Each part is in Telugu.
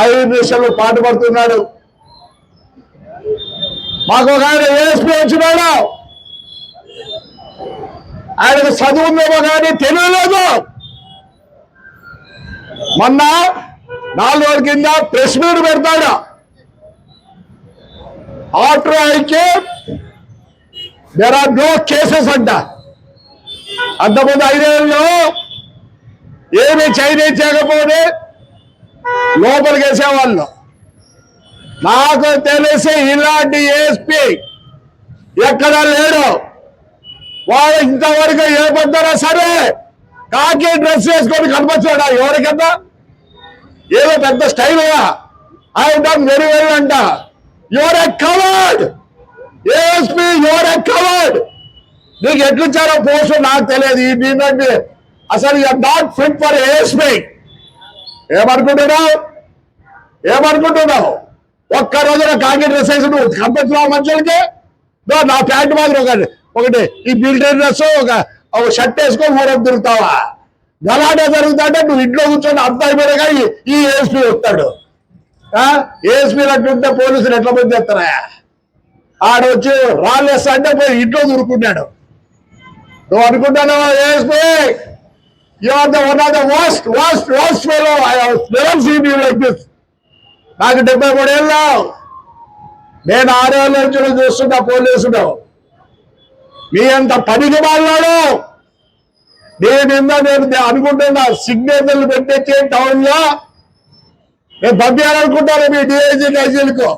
ఆయుర్వేషంలో పాటుపడుతున్నాడు మాకు ఒక ఆయన ఏఎస్పీ వచ్చినాడు. ఆయనకు చదువు ఉందేమో కానీ తెలియలేదు. మొన్న నాలుగు రోజుల కింద ప్రెస్ మీట్ పెడతాడు. ఆఫ్టర్ ఐకే దేర్ ఆర్ నో కేసెస్ అంట. అంతకుముందు ఐదేళ్ళలో ఏమి చైనీస్ చేయకపోతే లోపలికి వేసేవాళ్ళు నాకు తెలిసి ఇలాంటి ఏఎస్పీ ఎక్కడ లేడు. వాడు ఇంతవరకు ఏ పడ్డారా సరే కాకి డ్రెస్ వేసుకొని కనిపించాడా ఎవరికన్నా ఏదో పెద్ద style? I done very very అంట. You're a coward. ASP you're a coward. నీకు ఎట్లిచ్చారో పోస్ట్ నాకు తెలియదు. ఈ అసలు you are not fit for ASP ఏమనుకుంటున్నావు? ఏమనుకుంటున్నావు? ఒక్క రోజున కాంగ్రెస్ డ్రెస్ వేసి నువ్వు కంపెనీ మనుషులకి నా ప్యాంట్ మాత్రం ఒకటి ఒకటి ఈ మిలిటరీ డ్రెస్ ఒక ఒక షర్ట్ వేసుకొని ఊరేపు తిరుగుతావా? గలాటే జరుగుతుంటే నువ్వు ఇంట్లో కూర్చొని అంత అయిపోయినా ఈ- ఈ ఏఎస్పీ వస్తాడు. ఏఎస్పీ అట్లుంటే పోలీసులు ఎట్లా పోయి చేస్తారా? ఆడొచ్చి రాళ్ళేస్తా అంటే పోయి ఇంట్లో దూరుకున్నాడు. నువ్వు అనుకుంటాను ASP? You are the one of the worst worst worst fellow I never seen you like this నాకు డెబ్బై మూడేళ్ళు నేను ఆరేళ్ళ నుంచి చూస్తున్నా పోలీసుడు మీ అంత పనికి వాళ్ళాడు నేను ఏందో నేను అనుకుంటున్నా సిగ్నేచర్లు పెట్టేసి టౌన్లో. నేను పంపించాలనుకుంటాను మీ డిఐజీ డైజీలకు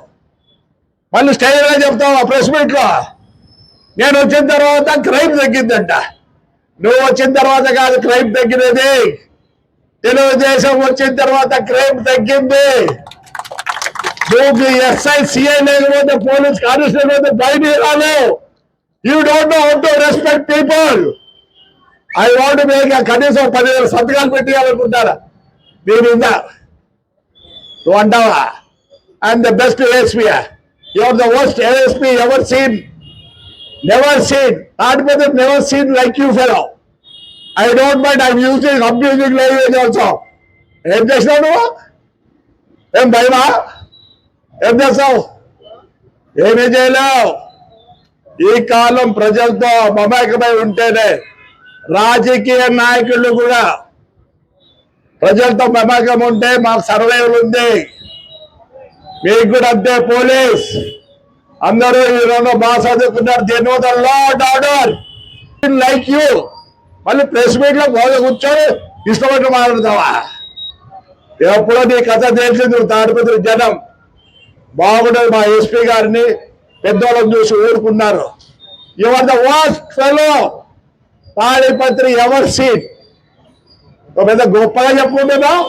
మళ్ళీ స్టైల్గా చెప్తావా ప్రెస్ మీట్లో నేను వచ్చిన తర్వాత క్రైమ్ తగ్గిందంట. నువ్వు వచ్చిన తర్వాత కాదు క్రైమ్ తగ్గినది. తెలుగుదేశం వచ్చిన తర్వాత క్రైమ్ తగ్గింది. నువ్వు ఎస్ఐ సిఐ లేకపోతే పోలీస్ కానిస్టేబుల్ అయితే బయట రాలేవు you don't know how to respect people I want make కనీసం పదివేల సంతకాలు పెట్టాలనుకుంటారా మీ మీద నువ్వు అంటావా? I'm the best ASP you're the worst ASP ever seen never seen not bother never seen like you fellow I don't mind I'm using abusing language also ఏం చేసినావు నువ్వు? ఏం భయమా? ఏం చేస్తావు? ఏమీ చేయలేవు. ఈ కాలం ప్రజలతో మమేకమై ఉంటేనే రాజకీయ నాయకులు కూడా ప్రజలతో మమేకం ఉంటే మాకు సర్వైవల్ ఉంది. మీకు కూడా అంతే పోలీస్. అందరూ ఈ రెండు బాగా చదువుకున్నారు దేని the law and order like you మళ్ళీ ప్రెస్ మీట్లో బాగా కూర్చొని ఇష్టపడి మాట్లాడతావా? ఎప్పుడో నీ కథ తెలిసింది నువ్వు తాడిపత్రి జనం. బాగుండదు మా ఎస్పీ గారిని. పెద్దోళ్ళని చూసి ఊరుకున్నారు. You're the worst fellow Tadipatri ever seen పెద్ద గొప్పగా చెప్పుకుంటున్నావు.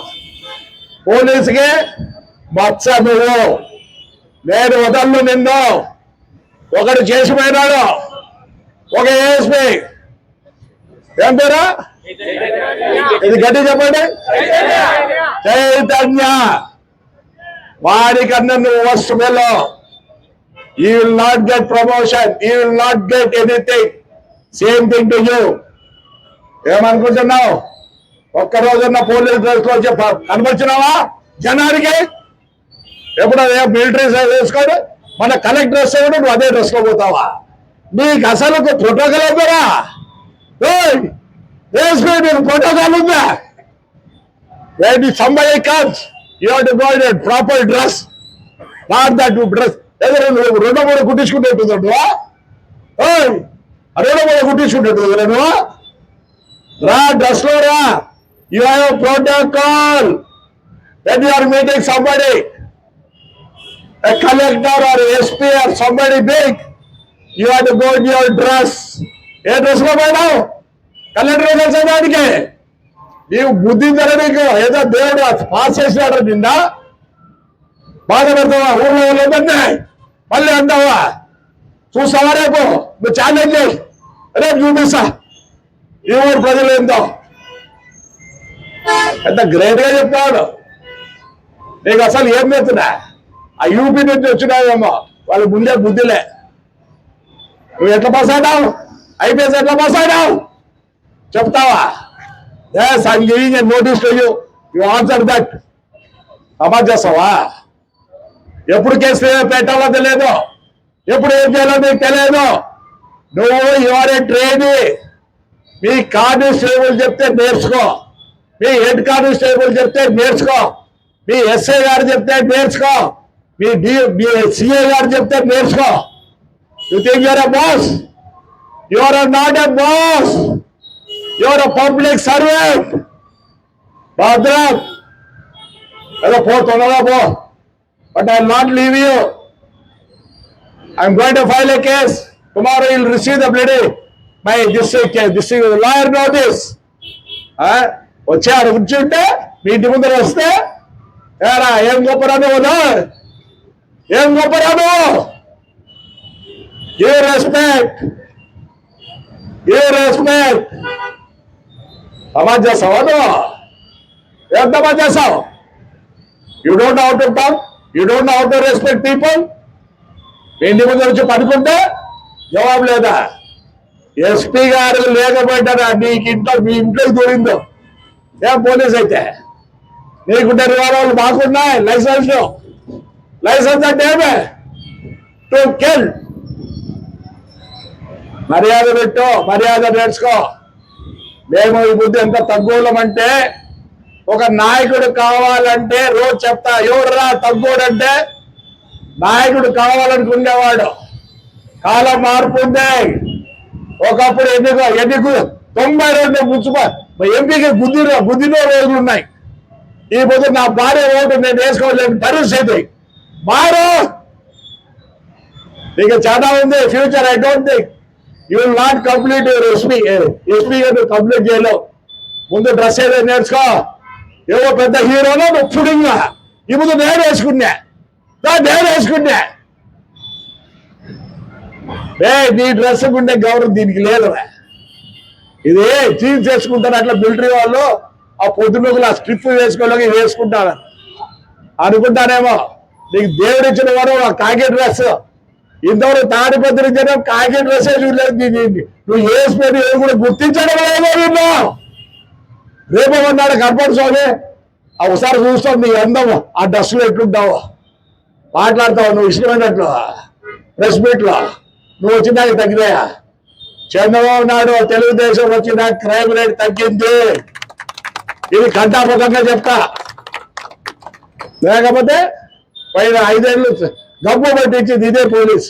పోలీసుకి మచ్చ నువ్వు. నేను వదలను నిన్ను. ఒకడు చేసిపోయినాడు. ఒక ఏఎస్పీ ఏం పేరా? ఇది గట్టి చెప్పండి. చైతన్య. వాడికన్నా నువ్వు వస్తు వెళ్ళో you will not get promotion you will not get anything same thing to you ఏమనుకుంటున్నావు? ఒక్క రోజున్న పోలీస్ డ్రెస్లో చెప్ప కనిపించినావా జనానికి? ఎప్పుడు అదే మిలిటరీ సైజ్ వేసుకోడు మన కలెక్టర్ డ్రెస్ కూడా నువ్వు అదే డ్రెస్లో పోతావా? నీకు అసలు ఒక ప్రోటోకాల్ అవుతారా వేసుకో నీకు ప్రోటోకాల్ ఉందా? When somebody comes, you have to go in a proper dress. Not ఏదో నువ్వు రెండు మూడు కుట్టించుకుంటే నువ్వా ఓయ్ మూడు కుట్టించుకుంటే నువ్వు రా డ్రెస్లో రా. You have protocol when you are meeting somebody a collector or SP or somebody big, you have to go in your dress. ఏ డ్రెస్లో పోయినావు? కలెక్టర్ కలిసే దానికి నీవు బుద్ధి ధర నీకు ఏదో దేవుడు పాస్ చేసినాడు నిన్న బాధపడతావా? ఊర్లో లేదంటే మళ్ళీ అంటావా? చూస్తావా రేపు? నువ్వు ఛాలెంజ్ రేపు చూపిస్తా. ఈ ఊరు ప్రజలు ఏందో? ఎంత గ్రేట్గా చెప్తాడు నీకు అసలు ఏం చెప్తున్నా ఆ యూపీ నుంచి వచ్చినావేమో వాళ్ళు ముందే బుద్ధిలే. నువ్వు ఎట్లా పాస్ అయినావు? ఐపీఎస్ ఎట్లా పాస్ అయినావు? చెప్తావా? Yes I'm giving a notice to you you answer that అమా చేస్తావా? ఎప్పుడు కేసు పెట్టాలో తెలియదు ఎప్పుడు ఏం చేయాలో నీకు తెలియదు నువ్వు ఎవరే ట్రైన్ మీ కానిస్టేబుల్ చెప్తే నేర్చుకో. మీ హెడ్ కానిస్టేబుల్ చెప్తే నేర్చుకో. మీ ఎస్ఐ గారు చెప్తే నేర్చుకో. మీ డి మీ సిఐ గారు చెప్తే నేర్చుకో. You think you're a boss you're not a boss you're public servant భద్రం. ఏదో పో తొందరగా పో. But I not leave you I'm going to file a case tomorrow will receive the bloody my district district lawyer notice వచ్చి ఆడ కూర్చుంటే మీ ఇంటి ముందర వస్తే ఏరా ఏం గొప్పరా నువ్వు ఏం గొప్పరాదు ఏ రెస్పెక్ట్ ఏ రెస్పెక్ట్ సమాజ్ చేస్తావా నువ్వు? ఎంత మంది చేస్తావు? You don't ought to టమ్ you don't ought to respect people ఇంటి ముందు వచ్చి పడుకుంటే జవాబు లేదా? ఎస్పీ గారు లేకపోయినా నీకు ఇంట్లో మీ ఇంట్లోకి దూరిందో? ఏం పోలీస్ అయితే? నీకుంటే రివాల్వర్లు మాకున్నాయి లైసెన్స్ లైసెన్స్ అంటే ఏమే? To kill. మర్యాద పెట్టు మర్యాద నేర్చుకో. మేము ఈ బుద్ధి ఎంత తగ్గులమంటే ఒక నాయకుడు కావాలంటే రోజు చెప్తా ఎవడురా తగ్గోడంటే? నాయకుడు కావాలనుకునేవాడు. కాలం మార్పు ఉంది. ఒకప్పుడు ఎన్నిక ఎన్నికు తొంభై రెండు మున్సిప ఎంపీకి గుద్దిన గుద్దిన రోజులు ఉన్నాయి. ఈ పొద్దు నా భార్య ఓటు నేను వేసుకోలేని పరిస్థితి మారు నీకు చాలా ఉంది future I don't think you will not complete your SP SP గారు కంప్లీట్ చేయలేవు. ముందు డ్రెస్ ఏదో నేర్చుకో. ఏవో పెద్ద హీరోలో నువ్వు పుడింగా ఈ ముందు నేను వేసుకున్నా. దా నేను వేసుకున్నా. ఏ నీ డ్రెస్ ఉండే గౌరవం దీనికి లేదురా ఇది చీజ్ చేసుకుంటారు అట్లా మిలిటరీ వాళ్ళు ఆ పొద్దున్నకులు ఆ స్ట్రిప్ వేసుకోలేక వేసుకుంటారు. అనుకుంటానేమో నీకు దేవుడు ఇచ్చిన వాడు ఆ కాకి డ్రెస్. ఇంతవరకు తాడిపత్రి జనం కాకి డ్రెస్ చూడలేదు నీ- నువ్వు వేసిపోయి ఏది కూడా గుర్తించడం లేదో రేపు ఉన్నాడు కనపడు స్వామి. ఆ ఒకసారి చూస్తావు నీ అందము. ఆ డ్రెస్సులో ఎట్లుంటావు. మాట్లాడతావు నువ్వు ఇష్టమైనట్లు. ప్రెస్ మీట్లో నువ్వు వచ్చినాక తగ్గినాయా? చంద్రబాబు నాయుడు తెలుగుదేశం వచ్చిన క్రైమ్ రేట్ తగ్గింది. ఇది కంటాపకంగా చెప్తా. లేకపోతే పైన ఐదేళ్ళు గబ్బు పట్టించింది ఇదే పోలీస్.